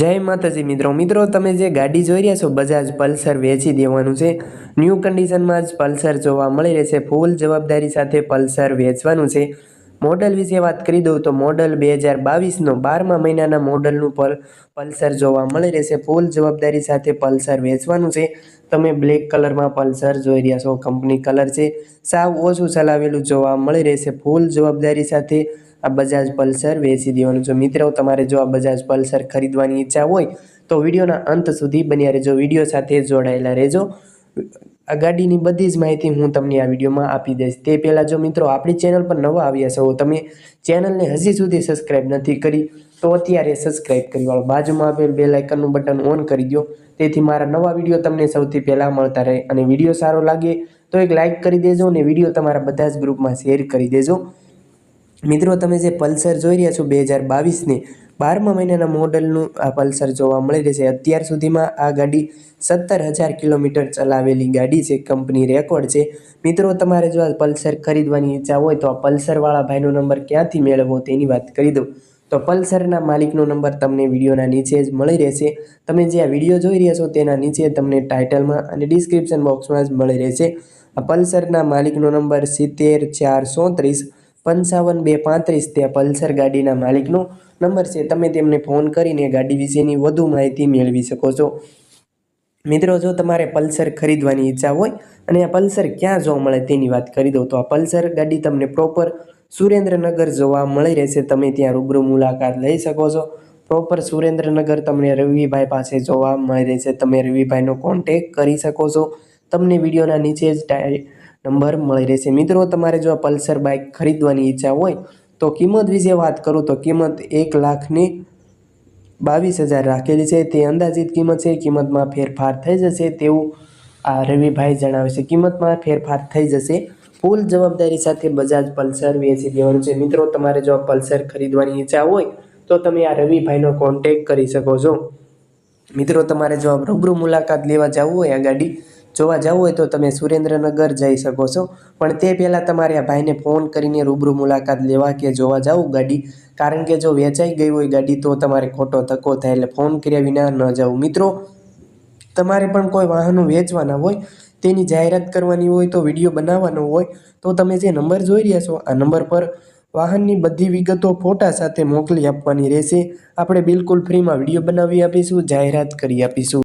જય માતાજી મિત્રો. મિત્રો, તમે જે ગાડી જોઈ રહ્યા છો, બજાજ પલ્સર વેચી દેવાનું છે. ન્યૂ કન્ડિશનમાં જ પલ્સર જોવા મળી રહેશે. ફૂલ જવાબદારી સાથે પલ્સર વેચવાનું છે. મોડલ વિશે વાત કરી દઉં તો મોડલ બે હજાર બાવીસનો બારમા મહિનાના મોડલનું પલ, પલ્સર જોવા મળી રહેશે. ફૂલ જવાબદારી સાથે પલ્સર વેચવાનું છે. તમે બ્લેક કલરમાં પલ્સર જોઈ રહ્યા છો. કંપની કલર છે. સાવ ઓછું ચલાવેલું જોવા મળી રહેશે. ફૂલ જવાબદારી સાથે આ બજાજ પલ્સર વેચી દેવાનું. છે મિત્રો તમારે જો આ બજાજ પલ્સર ખરીદવાની ઈચ્છા હોય તો વિડીયોના અંત સુધી બન્યા રહેજો. વીડિયો સાથે જોડાયેલા રહેજો. આ ગાડીની બધી જ માહિતી હું તમને આ વિડીયોમાં આપી દઈશ. તે પહેલાં જો મિત્રો આપણી ચેનલ પર નવા આવ્યા છો તમે ચેનલને હજી સુધી સબસ્ક્રાઈબ નથી કરી, તો અત્યારે સબસ્ક્રાઈબ કરી વાળો બાજુમાં આપેલ બે લાઇકનનું બટન ઓન કરી દો. તેથી મારા નવા વીડિયો તમને સૌથી પહેલાં મળતા રહે અને વીડિયો સારો લાગે તો એક લાઇક કરી દેજો અને વીડિયો તમારા બધા જ ગ્રુપમાં શેર કરી દેજો. મિત્રો, તમે જે પલ્સર જોઈ રહ્યા છો, બે હજાર બાવીસની બારમા મહિનાના મોડલનું આ પલ્સર જોવા મળી રહેશે અત્યાર સુધીમાં આ ગાડી સત્તર હજાર કિલોમીટર ચલાવેલી ગાડી છે. કંપની રેકોર્ડ છે. મિત્રો, તમારે જો આ પલ્સર ખરીદવાની ઈચ્છા હોય તો આ પલ્સરવાળા ભાઈનો નંબર ક્યાંથી મેળવવો તેની વાત કરી દઉં. તો પલ્સરના માલિકનો નંબર તમને વિડીયોના નીચે જ મળી રહેશે. તમે જે આ વીડિયો જોઈ રહ્યા છો તેના નીચે તમને ટાઇટલમાં અને ડિસ્ક્રિપ્શન બોક્સમાં જ મળી રહેશે. આ પલ્સરના માલિકનો નંબર સિત્તેર ચાર સોત્રીસ પંચાવન બે પાંત્રીસ તે પલ્સર ગાડીના માલિકનો નંબર છે, તમે તેમને ફોન કરીને ગાડી વિશેની વધુ માહિતી મેળવી શકો છો. મિત્રો, જો તમારે પલ્સર ખરીદવાની ઈચ્છા હોય અને આ પલ્સર ક્યાં જોવા મળે તેની વાત કરી દઉં, તો આ પલ્સર ગાડી તમને પ્રોપર સુરેન્દ્રનગર જોવા મળી રહેશે. તમે ત્યાં રૂબરૂ મુલાકાત લઈ શકો છો. પ્રોપર સુરેન્દ્રનગર તમને રવિભાઈ પાસે જોવા મળી રહેશે. તમે રવિભાઈનો કોન્ટેક કરી શકો છો. તમને વિડીયોના નીચે જ નંબર મળી રહેશે. મિત્રો, તમારે જો પલ્સર બાઇક ખરીદવાની ઈચ્છા હોય તો કિંમત વિશે વાત કરું તો કિંમત એક લાખની બાવીસ હજાર રાખેલી છે. તે અંદાજિત કિંમત છે. કિંમતમાં ફેરફાર થઈ જશે તેવું આ રવિભાઈ જણાવે છે. કિંમતમાં ફેરફાર થઈ જશે. ફૂલ જવાબદારી સાથે બજાજ પલ્સર વેચી દેવાનું છે. મિત્રો, તમારે જો પલ્સર ખરીદવાની ઈચ્છા હોય તો તમે આ રવિભાઈનો કોન્ટેક કરી શકો છો. મિત્રો, તમારે જો રૂબરૂ મુલાકાત લેવા જવું હોય આ ગાડી જોવા જવું હોય તો તમે સુરેન્દ્રનગર જઈ શકો છો. પણ તે પહેલાં તમારે આ ભાઈને ફોન કરીને રૂબરૂ મુલાકાત લેવા કે જોવા જવું ગાડી? કારણ કે જો વેચાઈ ગઈ હોય ગાડી તો તમારે ખોટો ધક્કો થાય એટલે ફોન કર્યા વિના ન જવું. મિત્રો, તમારે પણ કોઈ વાહનો વેચવાના હોય, તેની જાહેરાત કરવાની હોય તો વીડિયો બનાવવાનો હોય, તો તમે જે નંબર જોઈ રહ્યા છો, આ નંબર પર વાહનની બધી વિગતો ફોટા સાથે મોકલી આપવાની રહેશે. આપણે બિલકુલ ફ્રીમાં વીડિયો બનાવી આપીશું, જાહેરાત કરી આપીશું.